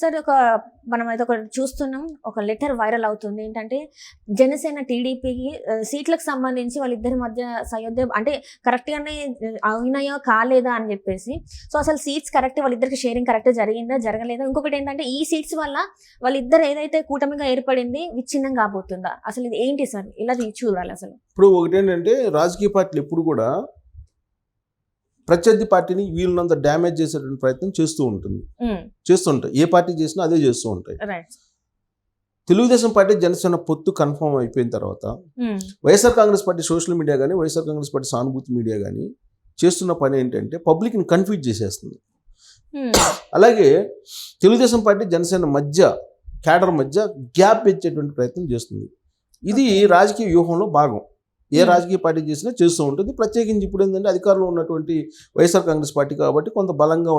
Sir ఒక మనం అయితే ఒక చూస్తున్నాం ఒక లెటర్ వైరల్ అవుతుంది. ఏంటంటే జనసేన టీడీపీకి సీట్లకు సంబంధించి వాళ్ళిద్దరి మధ్య సయోధ్య అంటే కరెక్ట్ గానే అయినాయో కాలేదా అని చెప్పేసి. సో అసలు సీట్స్ కరెక్ట్ వాళ్ళిద్దరికి షేరింగ్ కరెక్ట్ జరిగిందా జరగలేదా? ఇంకొకటి ఏంటంటే ఈ సీట్స్ వల్ల వాళ్ళిద్దరు ఏదైతే కూటమిగా ఏర్పడింది విచ్ఛిన్నం కాబోతుందా? అసలు ఇది ఏంటి సార్? ఇలా చూడాలి అసలు? ఇప్పుడు ఒకటేంటంటే రాజకీయ పార్టీలు ఎప్పుడు కూడా ప్రత్యర్థి పార్టీని వీళ్ళనంత డ్యామేజ్ చేసేటువంటి ప్రయత్నం చేస్తూ ఉంటుంది. చేస్తుంటాయి. ఏ పార్టీ చేసినా అదే చేస్తూ ఉంటాయి. తెలుగుదేశం పార్టీ జనసేన పొత్తు కన్ఫర్మ్ అయిపోయిన తర్వాత YSR Congress party social media కానీ వైఎస్ఆర్ కాంగ్రెస్ పార్టీ సానుభూతి మీడియా కానీ చేస్తున్న పని ఏంటంటే పబ్లిక్ని కన్ఫ్యూజ్ చేసేస్తుంది. అలాగే తెలుగుదేశం పార్టీ జనసేన మధ్య క్యాడర్ మధ్య గ్యాప్ ఇచ్చేటువంటి ప్రయత్నం చేస్తుంది. ఇది రాజకీయ వ్యూహంలో భాగం. ఏ. రాజకీయ పార్టీ చేసినా చేస్తూ ఉంటుంది. ప్రత్యేకించి ఇప్పుడు ఏంటంటే అధికారంలో ఉన్నటువంటి వైఎస్ఆర్ కాంగ్రెస్ పార్టీ కాబట్టి కొంత బలంగా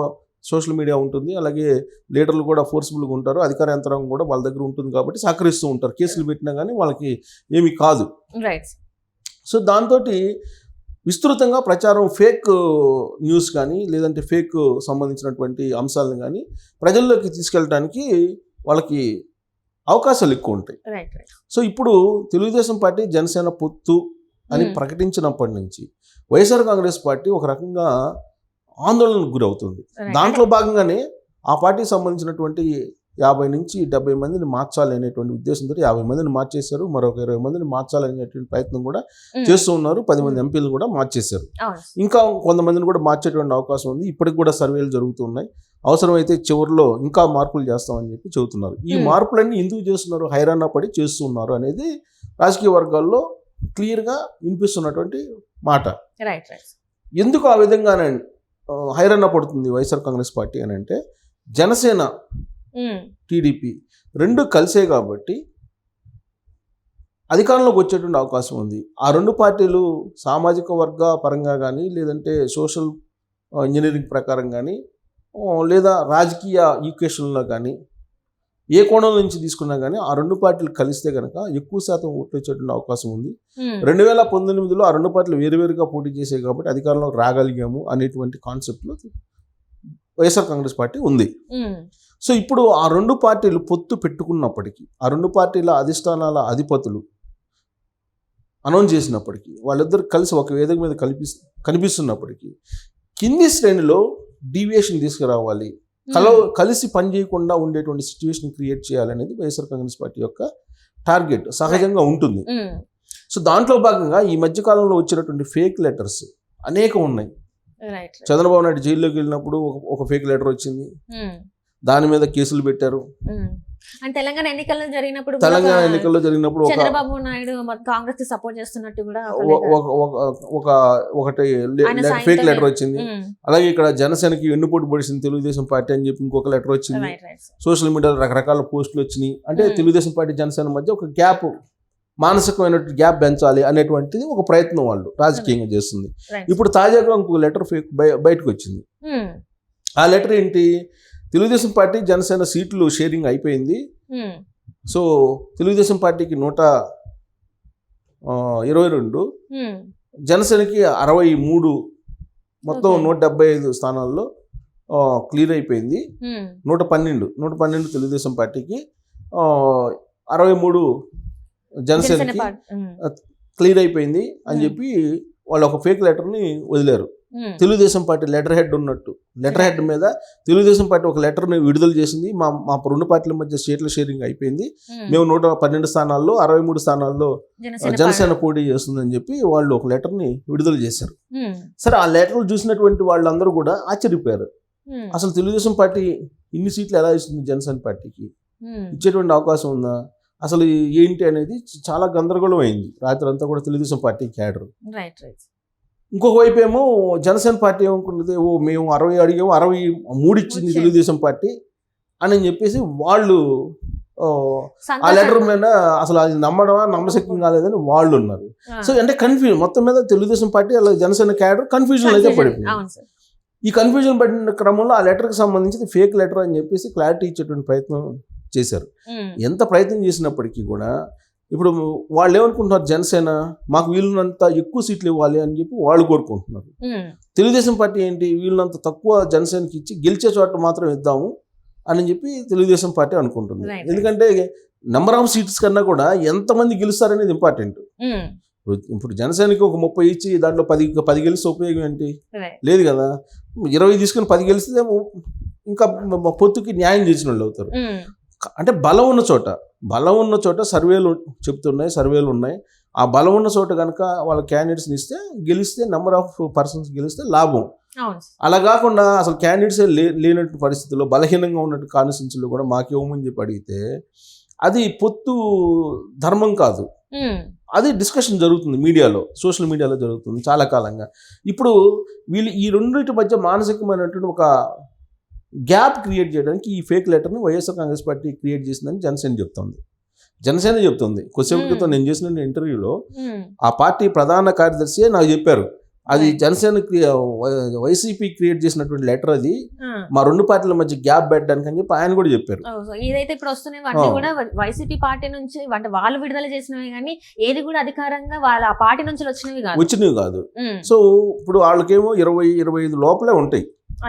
సోషల్ మీడియా ఉంటుంది. అలాగే లీడర్లు కూడా ఫోర్స్ఫుల్గా ఉంటారు. అధికార యంత్రాంగం కూడా వాళ్ళ దగ్గర ఉంటుంది కాబట్టి సహకరిస్తూ ఉంటారు. కేసులు పెట్టినా కానీ వాళ్ళకి ఏమీ కాదు. రైట్ సో దాంతో విస్తృతంగా ప్రచారం ఫేక్ న్యూస్ కానీ లేదంటే ఫేక్ సంబంధించినటువంటి అంశాలను కానీ ప్రజల్లోకి తీసుకెళ్ళడానికి వాళ్ళకి అవకాశాలు ఎక్కువ ఉంటాయి. సో ఇప్పుడు తెలుగుదేశం పార్టీ జనసేన పొత్తు అని. ప్రకటించినప్పటి నుంచి వైఎస్ఆర్ కాంగ్రెస్ పార్టీ ఒక రకంగా ఆందోళనకు గురవుతుంది. దాంట్లో భాగంగానే ఆ పార్టీకి సంబంధించినటువంటి యాభై నుంచి డెబ్బై మందిని మార్చాలి అనేటువంటి ఉద్దేశంతో యాభై మందిని మార్చేశారు. మరొక ఇరవై మందిని మార్చాలి అనేటువంటి ప్రయత్నం కూడా చేస్తూ ఉన్నారు. పది మంది ఎంపీలు కూడా మార్చేశారు. ఇంకా కొంతమందిని కూడా మార్చేటువంటి అవకాశం ఉంది. ఇప్పటికి కూడా సర్వేలు జరుగుతున్నాయి అవసరమైతే చివరిలో ఇంకా మార్పులు చేస్తామని చెప్పి చెబుతున్నారు. ఈ. మార్పులన్నీ ఎందుకు చేస్తున్నారు? హైరాణ పడి చేస్తున్నారు అనేది రాజకీయ వర్గాల్లో క్లియర్గా వినిపిస్తున్నటువంటి మాట. రైట్ రైట్ ఎందుకు ఆ విధంగానే ఆ, హైరాణ పడుతుంది వైఎస్ఆర్ కాంగ్రెస్ పార్టీ అని అంటే జనసేన టీడీపీ రెండు కలిసే కాబట్టి అధికారంలోకి వచ్చేటువంటి అవకాశం ఉంది. ఆ రెండు పార్టీలు సామాజిక వర్గ పరంగా కానీ లేదంటే సోషల్ ఇంజనీరింగ్ ప్రకారం కానీ లేదా రాజకీయ ఈక్వేషన్లో కానీ ఏ కోణం నుంచి తీసుకున్నా కానీ ఆ రెండు పార్టీలు కలిస్తే కనుక ఎక్కువ శాతం ఓట్లు వచ్చేటువంటి అవకాశం ఉంది. రెండు వేల పంతొమ్మిదిలో ఆ రెండు పార్టీలు వేరువేరుగా పోటీ చేసాయి కాబట్టి అధికారంలోకి రాగలిగాము అనేటువంటి కాన్సెప్ట్లో వైఎస్ఆర్ కాంగ్రెస్ పార్టీ ఉంది. సో ఇప్పుడు ఆ రెండు పార్టీలు పొత్తు పెట్టుకున్నప్పటికీ ఆ రెండు పార్టీల అధిష్టానాల అధిపతులు అనౌన్స్ చేసినప్పటికీ వాళ్ళిద్దరు కలిసి ఒక వేదిక మీద కల్పి కనిపిస్తున్నప్పటికీ కింది శ్రేణిలో డీవియేషన్ తీసుకురావాలి కల కలిసి పని చేయకుండా ఉండేటువంటి సిచ్యువేషన్ క్రియేట్ చేయాలనేది వైఎస్ఆర్ కాంగ్రెస్ పార్టీ యొక్క టార్గెట్ సహజంగా ఉంటుంది. సో దాంట్లో భాగంగా ఈ మధ్యకాలంలో వచ్చినటువంటి ఫేక్ లెటర్స్ అనేకం ఉన్నాయి. చంద్రబాబు నాయుడు జైల్లోకి వెళ్ళినప్పుడు ఒక ఫేక్ లెటర్ వచ్చింది. దాని మీద కేసులు పెట్టారు. అండ్ తెలంగాణ ఎన్నికల్లో జరిగినప్పుడు తెలంగాణ ఎన్నికల్లో జరిగినప్పుడు చంద్రబాబు నాయుడు కాంగ్రెస్కి సపోర్ట్ చేస్తున్నట్టు కూడా ఒక ఒకటి ఫేక్ లెటర్ వచ్చింది. అలాగే ఇక్కడ జనసేనకి వెన్నుపోటు పొడిచింది తెలుగుదేశం పార్టీ అని చెప్పి ఇంకొక లెటర్ వచ్చింది. సోషల్ మీడియాలో రకరకాల పోస్టులు వచ్చినాయి. అంటే. తెలుగుదేశం పార్టీ జనసేన మధ్య ఒక గ్యాప్ మానసికమైన గ్యాప్ పెంచాలి అనేటువంటిది ఒక ప్రయత్నం వాళ్ళు రాజకీయంగా చేస్తుంది. ఇప్పుడు తాజాగా ఇంకొక లెటర్ ఫేక్ బయటకు వచ్చింది. ఆ లెటర్ ఏంటి? తెలుగుదేశం పార్టీ జనసేన సీట్లు షేరింగ్ అయిపోయింది. సో తెలుగుదేశం పార్టీకి నూట ఇరవై రెండు జనసేనకి అరవై మూడు మొత్తం. నూట డెబ్బై ఐదు స్థానాల్లో క్లియర్ అయిపోయింది. నూట పన్నెండు నూట పన్నెండు తెలుగుదేశం పార్టీకి అరవై మూడు జనసేన జనసేనకి క్లియర్ అయిపోయింది అని. చెప్పి వాళ్ళు ఒక ఫేక్ లెటర్ని వదిలారు. తెలుగుదేశం పార్టీ లెటర్ హెడ్ ఉన్నట్టు. లెటర్ హెడ్ మీద తెలుగుదేశం పార్టీ ఒక లెటర్ని విడుదల చేసింది. మా మా రెండు పార్టీల మధ్య సీట్ల షేరింగ్ అయిపోయింది. మేము నూట పన్నెండు స్థానాల్లో అరవై మూడు స్థానాల్లో జనసేన పోటీ చేస్తుందని చెప్పి వాళ్ళు ఒక లెటర్ని విడుదల చేశారు. సరే ఆ లెటర్లు చూసినటువంటి వాళ్ళందరూ కూడా ఆశ్చర్యపోయారు. అసలు తెలుగుదేశం పార్టీ ఇన్ని సీట్లు ఎలా ఇస్తుంది జనసేన పార్టీకి? ఇచ్చేటువంటి అవకాశం ఉందా? అసలు ఏంటి అనేది చాలా గందరగోళం అయింది రాత్రి అంతా కూడా Telugu Desam party cadre. Right right. ఇంకొక వైపు ఏమో జనసేన పార్టీ ఏమనుకున్నది ఓ మేము అరవై అడిగాము అరవై మూడు ఇచ్చింది. తెలుగుదేశం పార్టీ అని చెప్పేసి వాళ్ళు ఆ. లెటర్ మీద అసలు అది నమ్మడమా నమ్మశక్యం కాలేదని వాళ్ళు ఉన్నారు. సో అంటే కన్ఫ్యూజన్ మొత్తం మీద తెలుగుదేశం పార్టీ అలా జనసేన క్యాడర్ కన్ఫ్యూజన్ అయితే. పడిపోయింది. ఈ కన్ఫ్యూజన్ పడిన క్రమంలో ఆ లెటర్కి సంబంధించి ఫేక్ లెటర్ అని చెప్పేసి క్లారిటీ ఇచ్చేటువంటి ప్రయత్నం చేశారు. ఎంత ప్రయత్నం చేసినప్పటికీ కూడా ఇప్పుడు వాళ్ళు ఏమనుకుంటున్నారు జనసేన మాకు వీళ్ళనంత ఎక్కువ సీట్లు ఇవ్వాలి అని చెప్పి వాళ్ళు కోరుకుంటున్నారు. తెలుగుదేశం పార్టీ ఏంటి వీళ్ళనంత తక్కువ జనసేనకి ఇచ్చి గెలిచే చోట మాత్రం ఇద్దాము అని చెప్పి తెలుగుదేశం పార్టీ అనుకుంటుంది. ఎందుకంటే నెంబర్ ఆఫ్ సీట్స్ కన్నా కూడా ఎంతమంది గెలుస్తారనేది ఇంపార్టెంట్. ఇప్పుడు జనసేనకి ఒక ముప్పై ఇచ్చి దాంట్లో పది పది గెలిస్తే ఉపయోగం ఏంటి. లేదు కదా. ఇరవై తీసుకుని పది గెలిస్తే ఇంకా పొత్తుకి న్యాయం చేసిన వాళ్ళు అవుతారు. అంటే బలం ఉన్న చోట బలం ఉన్న చోట సర్వేలు చెప్తున్నాయి సర్వేలు ఉన్నాయి. ఆ బలం ఉన్న చోట కనుక వాళ్ళ క్యాండిడేట్స్ని ఇస్తే గెలిస్తే నెంబర్ ఆఫ్ పర్సన్స్ గెలిస్తే లాభం. అలా కాకుండా అసలు క్యాండిడేట్సే లేనట్టు పరిస్థితుల్లో బలహీనంగా ఉన్నట్టు కాన్స్టిట్యూన్సీలో కూడా మాకేమని చెప్పి అడిగితే అది పొత్తు ధర్మం కాదు. అది డిస్కషన్ జరుగుతుంది మీడియాలో సోషల్ మీడియాలో జరుగుతుంది చాలా కాలంగా. ఇప్పుడు వీళ్ళు ఈ రెండింటి మధ్య మానసికమైనటువంటి ఒక గ్యాప్ క్రియేట్ చేయడానికి ఈ ఫేక్ లెటర్ని వైఎస్ఆర్ కాంగ్రెస్ పార్టీ క్రియేట్ చేసిందని జనసేన చెప్తుంది జనసేన చెప్తుంది కొద్దిసేపు Hmm. క్రితం నేను చేసిన ఇంటర్వ్యూలో ఆ పార్టీ ప్రధాన కార్యదర్శి నాకు చెప్పారు అది. జనసేన వైసీపీ క్రియేట్ చేసినటువంటి లెటర్ అది. మా రెండు పార్టీల మధ్య గ్యాప్ పెట్టడానికి అని చెప్పి ఆయన కూడా చెప్పారు ఇదైతే ఇప్పుడు వస్తున్నాయి. కూడా వైసీపీ పార్టీ నుంచి అంటే వాళ్ళు విడుదల చేసినవి కానీ ఏది కూడా అధికారంగా వాళ్ళ పార్టీ నుంచి వచ్చినవి కాదు వచ్చినవి కాదు సో ఇప్పుడు వాళ్ళకేమో ఇరవై ఇరవై ఐదు లోపలే ఉంటాయి.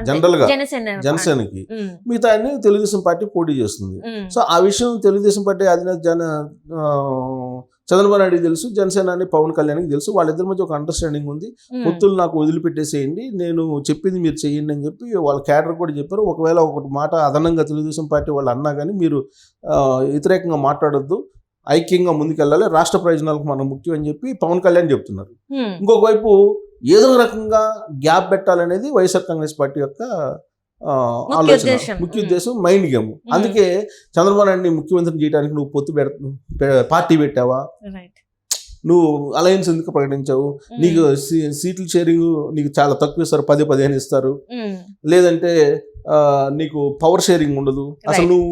జనరల్గా జనసేన జనసేనకి. మిగతా అన్ని తెలుగుదేశం పార్టీ పోటీ చేస్తుంది. సో ఆ విషయం తెలుగుదేశం పార్టీ అధినేత జన చంద్రబాబు నాయుడు తెలుసు జనసేన అని పవన్ కళ్యాణ్కి తెలుసు. వాళ్ళిద్దరి మధ్య ఒక అండర్స్టాండింగ్ ఉంది. పొత్తులు నాకు వదిలిపెట్టేసేయండి. నేను చెప్పింది మీరు చేయండి అని చెప్పి వాళ్ళ క్యాడర్ కూడా చెప్పారు. ఒకవేళ ఒకటి మాట అదనంగా తెలుగుదేశం పార్టీ వాళ్ళు అన్నా కానీ మీరు వ్యతిరేకంగా మాట్లాడొద్దు. ఐక్యంగా ముందుకెళ్ళాలి. రాష్ట్ర ప్రయోజనాలకు మనం ముఖ్యం అని చెప్పి పవన్ కళ్యాణ్ చెప్తున్నారు. ఇంకొక వైపు ఏదో రకంగా గ్యాప్ పెట్టాలనేది వైఎస్ఆర్ కాంగ్రెస్ పార్టీ యొక్క ఆలోచన. ముఖ్య ఉద్దేశం మైండ్ గేమ్. అందుకే చంద్రబాబు నాయుడిని ముఖ్యమంత్రిని చేయడానికి నువ్వు పొత్తు పెడ పార్టీ పెట్టావా. నువ్వు అలయన్స్ ఎందుకు ప్రకటించావు? నీకు సీట్ల షేరింగ్ నీకు చాలా తక్కువ ఇస్తారు పది పదిహేను ఇస్తారు. లేదంటే నీకు పవర్ షేరింగ్ ఉండదు అసలు. నువ్వు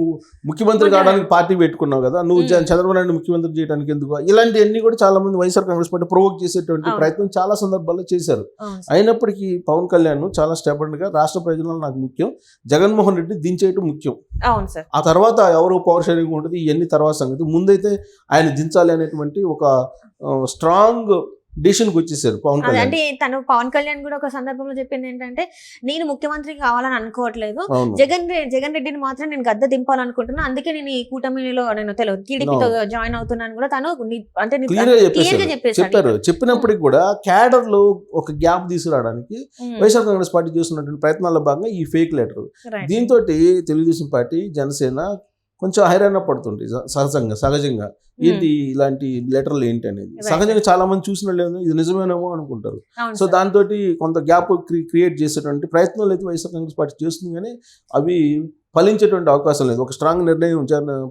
ముఖ్యమంత్రి కావడానికి పార్టీ పెట్టుకున్నావు కదా నువ్వు. చంద్రబాబు నాయుడు ముఖ్యమంత్రి చేయడానికి ఎందుకు ఇలాంటివన్నీ కూడా చాలా మంది వైఎస్ఆర్ కాంగ్రెస్ పార్టీ ప్రొవోక్ చేసేటువంటి. ప్రయత్నం చాలా సందర్భాల్లో చేశారు. అయినప్పటికీ పవన్ కళ్యాణ్ చాలా స్టెబర్డ్గా రాష్ట్ర ప్రయోజనాలు నాకు ముఖ్యం జగన్మోహన్ రెడ్డి దించేయటం ముఖ్యం అవును సార్ ఆ తర్వాత ఎవరు పవర్ షేరింగ్ ఉంటుంది ఇవన్నీ తర్వాత సంగతి ముందైతే ఆయన దించాలి అనేటువంటి ఒక స్ట్రాంగ్ డిసిషన్కి వచ్చేసారు పవన్ కళ్యాణ్. అంటే తను పవన్ కళ్యాణ్ కూడా ఒక సందర్భంలో చెప్పింది ఏంటంటే నేను ముఖ్యమంత్రి కావాలని అనుకోవట్లేదు. జగన్ జగన్ రెడ్డిని మాత్రం నేను గద్దె దింపాలనుకుంటున్నా. అందుకే నేను ఈ కూటమిలో నేను తెలియదు టీడీపీతో జాయిన్ అవుతున్నాను కూడా. తను అంటే చెప్పారు. చెప్పినప్పటికి కూడా క్యాడర్లో ఒక గ్యాప్ తీసుకురావడానికి వైఎస్ఆర్ కాంగ్రెస్ పార్టీ చేస్తున్నటువంటి ప్రయత్నాల్లో భాగంగా ఈ ఫేక్ లెటర్. దీంతో తెలుగుదేశం పార్టీ జనసేన కొంచెం హైరాణ పడుతుంది స- సహజంగా సహజంగా. ఏంటి ఇలాంటి లెటర్లు ఏంటి అనేది. సహజంగా చాలా మంది చూసిన లేదు ఇది నిజమేనేమో అనుకుంటారు. సో. దాంతో కొంత గ్యాప్ క్రియేట్ చేసేటువంటి ప్రయత్నాలు అయితే వైఎస్ఆర్ కాంగ్రెస్ పార్టీ చేస్తుంది కానీ అవి ఫలించేటువంటి అవకాశం లేదు. ఒక స్ట్రాంగ్ నిర్ణయం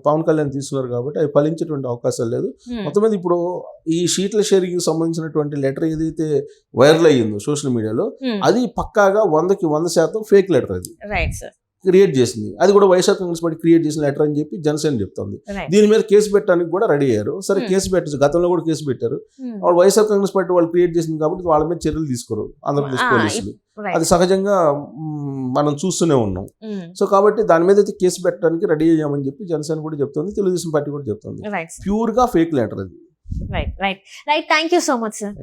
పవన్ కళ్యాణ్ తీసుకున్నారు కాబట్టి అవి ఫలించేటువంటి అవకాశం లేదు. మొత్తం మీద ఇప్పుడు ఈ షీట్ల షేరింగ్ సంబంధించినటువంటి లెటర్ ఏదైతే వైరల్ అయ్యిందో సోషల్ మీడియాలో అది పక్కాగా వందకి వంద శాతం ఫేక్ లెటర్ అది. రైట్ సార్ క్రియేట్ చేసింది. అది కూడా వైఎస్ఆర్ కాంగ్రెస్ పార్టీ క్రియేట్ చేసిన లెటర్ అని చెప్పి జనసేన చెప్తుంది. దీని మీద కేసు పెట్టడానికి కూడా రెడీ అయ్యారు. సరే Hmm. కేసు పెట్టచ్చు. గతంలో కూడా కేసు పెట్టారు. ఉమ్, వాళ్ళు వైఎస్ఆర్ కాంగ్రెస్ పార్టీ వాళ్ళు క్రియేట్ చేసింది కాబట్టి వాళ్ళ మీద చర్యలు తీసుకోరు. ఆంధ్రప్రదేశ్ ఆ, పోలీసులు. అది సహజంగా మనం చూస్తూనే ఉన్నాం. ఉమ్, సో కాబట్టి దాని మీద అయితే కేసు పెట్టడానికి రెడీ అయ్యామని చెప్పి జనసేన కూడా చెప్తుంది. తెలుగుదేశం పార్టీ కూడా చెప్తుంది. ప్యూర్గా ఫేక్ లెటర్ అది. Right right right thank you so much sir